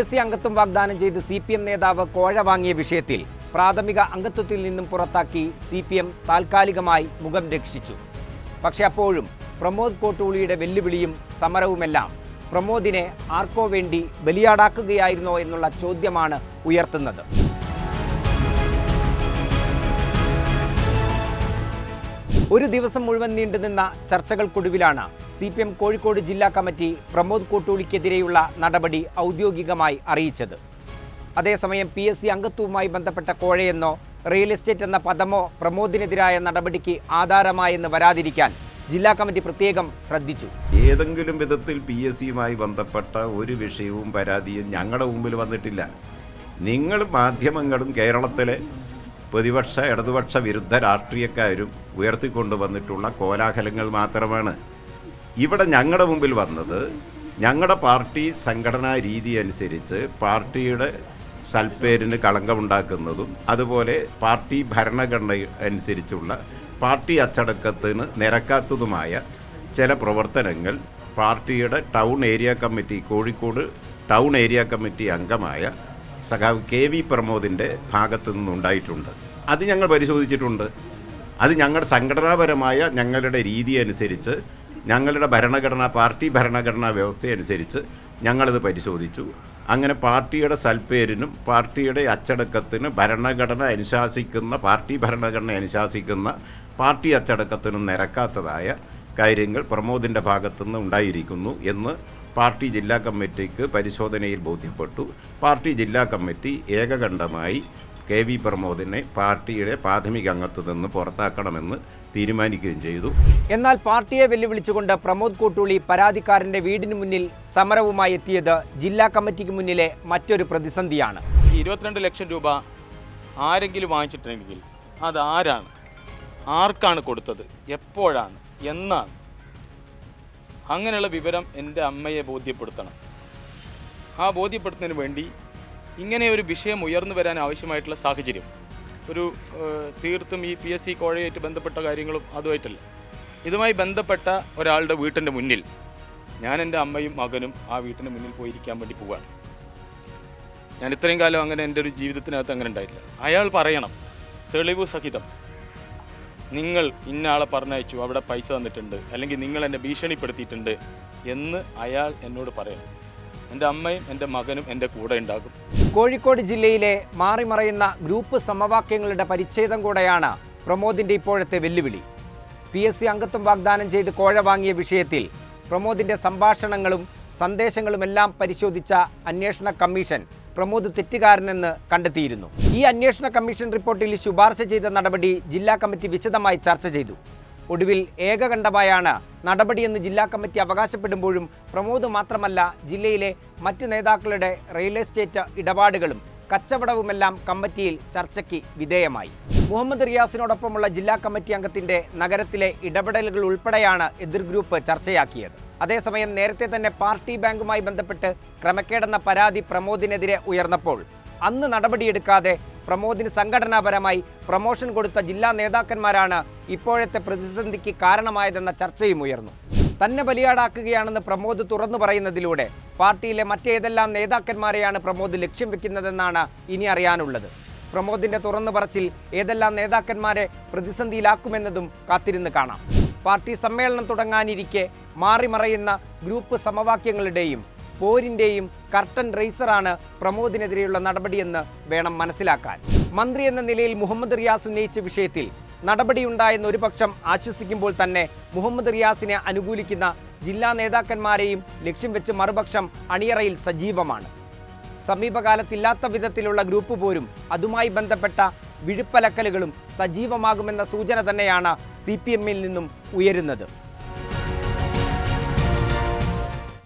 S C അംഗത്വം വാഗ്ദാനം ചെയ്ത് സി പി എം നേതാവ് കോഴ വാങ്ങിയ വിഷയത്തിൽ പ്രാഥമിക അംഗത്വത്തിൽ നിന്നും പുറത്താക്കി സി പി എം താൽക്കാലികമായി മുഖം രക്ഷിച്ചു. പക്ഷെ അപ്പോഴും പ്രമോദ് കോട്ടൂളിയുടെ വെല്ലുവിളിയും സമരവുമെല്ലാം പ്രമോദിനെ ആർക്കോ വേണ്ടി ബലിയാടാക്കുകയായിരുന്നോ എന്നുള്ള ചോദ്യമാണ് ഉയർത്തുന്നത്. ഒരു ദിവസം മുഴുവൻ നീണ്ടുനിന്ന ചർച്ചകൾക്കൊടുവിലാണ് സി പി എം കോഴിക്കോട് ജില്ലാ കമ്മിറ്റി പ്രമോദ് കോട്ടൂളിക്കെതിരെയുള്ള നടപടി ഔദ്യോഗികമായി അറിയിച്ചത്. അതേസമയം പി എസ് സി അംഗത്വവുമായി ബന്ധപ്പെട്ട കോഴയെന്നോ റിയൽ എസ്റ്റേറ്റ് എന്ന പദമോ പ്രമോദിനെതിരായ നടപടിക്ക് ആധാരമായെന്ന് വരാതിരിക്കാൻ ജില്ലാ കമ്മിറ്റി പ്രത്യേകം ശ്രദ്ധിച്ചു. ഏതെങ്കിലും വിധത്തിൽ പി എസ് സിയുമായി ബന്ധപ്പെട്ട ഒരു വിഷയവും പരാതിയും ഞങ്ങളുടെ മുമ്പിൽ വന്നിട്ടില്ല. നിങ്ങൾ മാധ്യമങ്ങളും കേരളത്തിലെ പ്രതിപക്ഷ ഇടതുപക്ഷ വിരുദ്ധ രാഷ്ട്രീയക്കാരും ഉയർത്തിക്കൊണ്ടുവന്നിട്ടുള്ള കോലാഹലങ്ങൾ മാത്രമാണ്. ഇവിടെ ഞങ്ങളുടെ മുമ്പിൽ വന്നത് ഞങ്ങളുടെ പാർട്ടി സംഘടനാ രീതി അനുസരിച്ച് പാർട്ടിയുടെ സൽപ്പേരിന് കളങ്കമുണ്ടാക്കുന്നതും അതുപോലെ പാർട്ടി ഭരണഘടന അനുസരിച്ചുള്ള പാർട്ടി അച്ചടക്കത്തിന് നിരക്കാത്തതുമായ ചില പ്രവർത്തനങ്ങൾ പാർട്ടിയുടെ town area committee Kozhikode town area committee അംഗമായ സഖാവ് കെ വി പ്രമോദിന്റെ ഭാഗത്തു നിന്നുണ്ടായിട്ടുണ്ട്. അത് ഞങ്ങൾ പരിശോധിച്ചിട്ടുണ്ട്. അത് ഞങ്ങളുടെ സംഘടനാപരമായ ഞങ്ങളുടെ രീതി അനുസരിച്ച് ഞങ്ങളുടെ ഭരണഘടനാ പാർട്ടി ഭരണഘടനാ വ്യവസ്ഥ അനുസരിച്ച് ഞങ്ങളത് പരിശോധിച്ചു. അങ്ങനെ പാർട്ടിയുടെ സൽപ്പേരിനും പാർട്ടിയുടെ അച്ചടക്കത്തിനും ഭരണഘടന അനുശാസിക്കുന്ന പാർട്ടി ഭരണഘടന അനുശാസിക്കുന്ന പാർട്ടി അച്ചടക്കത്തിനും നിരക്കാത്തതായ കാര്യങ്ങൾ പ്രമോദിന്റെ ഭാഗത്തുനിന്ന് ഉണ്ടായിരിക്കുന്നു എന്ന് പാർട്ടി ജില്ലാ കമ്മിറ്റിക്ക് പരിശോധനയിൽ ബോധ്യപ്പെട്ടു. പാർട്ടി ജില്ലാ കമ്മിറ്റി ഏകകണ്ഠമായി കെ വി പ്രമോദിനെ പാർട്ടിയുടെ പ്രാഥമിക അംഗത്തു നിന്ന് പുറത്താക്കണമെന്ന് തീരുമാനിക്കുകയും ചെയ്തു. എന്നാൽ പാർട്ടിയെ വെല്ലുവിളിച്ചുകൊണ്ട് പ്രമോദ് കോട്ടൂളി പരാതിക്കാരന്റെ വീടിന് മുന്നിൽ സമരവുമായി എത്തിയത് ജില്ലാ കമ്മിറ്റിക്ക് മുന്നിലെ മറ്റൊരു പ്രതിസന്ധിയാണ്. ഈ ഇരുപത്തിരണ്ട് ലക്ഷം രൂപ ആരെങ്കിലും വാങ്ങിച്ചിട്ടുണ്ടെങ്കിൽ അത് ആരാണ്? ആർക്കാണ് കൊടുത്തത്? എപ്പോഴാണ്? എന്നാണ്. അങ്ങനെയുള്ള വിവരം എന്റെ അമ്മയെ ബോധ്യപ്പെടുത്തണം. ആ ബോധ്യപ്പെടുത്തുന്നതിന് വേണ്ടി ഇങ്ങനെ ഒരു വിഷയം ഉയർന്നു വരാൻ ആവശ്യമായിട്ടുള്ള സാഹചര്യം. ഒരു തീർത്തും ഈ പി എസ് സി കോഴയായിട്ട് ബന്ധപ്പെട്ട കാര്യങ്ങളും അതുമായിട്ടല്ല. ഇതുമായി ബന്ധപ്പെട്ട ഒരാളുടെ വീട്ടിന്റെ മുന്നിൽ ഞാൻ എന്റെ അമ്മയും മകനും ആ വീട്ടിന്റെ മുന്നിൽ പോയിരിക്കാൻ വേണ്ടി പോവുകയാണ് ഞാൻ ഇത്രയും കാലം അങ്ങനെ എന്റെ ഒരു ജീവിതത്തിനകത്ത് അങ്ങനെ ഉണ്ടായിട്ടില്ല. അയാൾ പറയണം തെളിവ് സഹിതം. നിങ്ങൾ ഇന്നാളെ പറഞ്ഞയച്ചു അവിടെ പൈസ തന്നിട്ടുണ്ട് അല്ലെങ്കിൽ നിങ്ങൾ എന്നെ ഭീഷണിപ്പെടുത്തിയിട്ടുണ്ട് എന്ന് അയാൾ എന്നോട് പറയണം എന്റെ അമ്മയും എന്റെ മകനും എന്റെ കൂടെ ഉണ്ടാകും. കോഴിക്കോട് ജില്ലയിലെ മാറിമറയുന്ന ഗ്രൂപ്പ് സമവാക്യങ്ങളുടെ പരിച്ഛേദം കൂടെയാണ് പ്രമോദിന്റെ ഇപ്പോഴത്തെ വെല്ലുവിളി. പി എസ് സി അംഗത്വം വാഗ്ദാനം ചെയ്ത് കോഴ വാങ്ങിയ വിഷയത്തിൽ പ്രമോദിന്റെ സംഭാഷണങ്ങളും സന്ദേശങ്ങളുമെല്ലാം പരിശോധിച്ച അന്വേഷണ കമ്മീഷൻ പ്രമോദ് തെറ്റുകാരനെന്ന് കണ്ടെത്തിയിരുന്നു. ഈ അന്വേഷണ കമ്മീഷൻ റിപ്പോർട്ടിൽ ശുപാർശ ചെയ്ത നടപടി ജില്ലാ കമ്മിറ്റി വിശദമായി ചർച്ച ചെയ്തു. ഒടുവിൽ ഏകകണ്ഠമായാണ് നടപടിയെന്ന് ജില്ലാ കമ്മിറ്റി അവകാശപ്പെടുമ്പോഴും പ്രമോദ് മാത്രമല്ല ജില്ലയിലെ മറ്റു നേതാക്കളുടെ റിയൽ എസ്റ്റേറ്റ് ഇടപാടുകളും കച്ചവടവുമെല്ലാം കമ്മിറ്റിയിൽ ചർച്ചയ്ക്ക് വിധേയമായി. മുഹമ്മദ് റിയാസിനോടൊപ്പമുള്ള ജില്ലാ കമ്മിറ്റി അംഗത്തിന്റെ നഗരത്തിലെ ഇടപെടലുകൾ ഉൾപ്പെടെയാണ് എതിർ ഗ്രൂപ്പ് ചർച്ചയാക്കിയത്. അതേസമയം നേരത്തെ തന്നെ പാർട്ടി ബാങ്കുമായി ബന്ധപ്പെട്ട് ക്രമക്കേടെന്ന പരാതി പ്രമോദിനെതിരെ ഉയർന്നപ്പോൾ അന്ന് നടപടിയെടുക്കാതെ പ്രമോദിന് സംഘടനാപരമായി പ്രമോഷൻ കൊടുത്ത ജില്ലാ നേതാക്കന്മാരാണ് ഇപ്പോഴത്തെ പ്രതിസന്ധിക്ക് കാരണമായതെന്ന ചർച്ചയും ഉയർന്നു. തന്നെ ബലിയാടാക്കുകയാണെന്ന് പ്രമോദ് തുറന്നു പറയുന്നതിലൂടെ പാർട്ടിയിലെ മറ്റേതെല്ലാം നേതാക്കന്മാരെയാണ് പ്രമോദ് ലക്ഷ്യം വെക്കുന്നതെന്നാണ് ഇനി അറിയാനുള്ളത്. പ്രമോദിന്റെ തുറന്നു പറച്ചിൽ ഏതെല്ലാം നേതാക്കന്മാരെ പ്രതിസന്ധിയിലാക്കുമെന്നതും കാത്തിരുന്ന് കാണാം. പാർട്ടി സമ്മേളനം തുടങ്ങാനിരിക്കെ മാറിമറയുന്ന ഗ്രൂപ്പ് സമവാക്യങ്ങളുടെയും പോരിന്റെയും കർട്ടൻ റേസറാണ് പ്രമോദിനെതിരെയുള്ള നടപടിയെന്ന് വേണം മനസ്സിലാക്കാൻ. മന്ത്രി എന്ന നിലയിൽ മുഹമ്മദ് റിയാസ് ഉന്നയിച്ച വിഷയത്തിൽ നടപടിയുണ്ടായെന്ന് ഒരു പക്ഷം ആശ്വസിക്കുമ്പോൾ തന്നെ മുഹമ്മദ് റിയാസിനെ അനുകൂലിക്കുന്ന ജില്ലാ നേതാക്കന്മാരെയും ലക്ഷ്യം വെച്ച് മറുപക്ഷം അണിയറയിൽ സജീവമാണ്. സമീപകാലത്തില്ലാത്ത വിധത്തിലുള്ള ഗ്രൂപ്പ് പോരും അതുമായി ബന്ധപ്പെട്ട വിഴുപ്പലക്കലുകളും സജീവമാകുമെന്ന സൂചന തന്നെയാണ് സി നിന്നും ഉയരുന്നത്.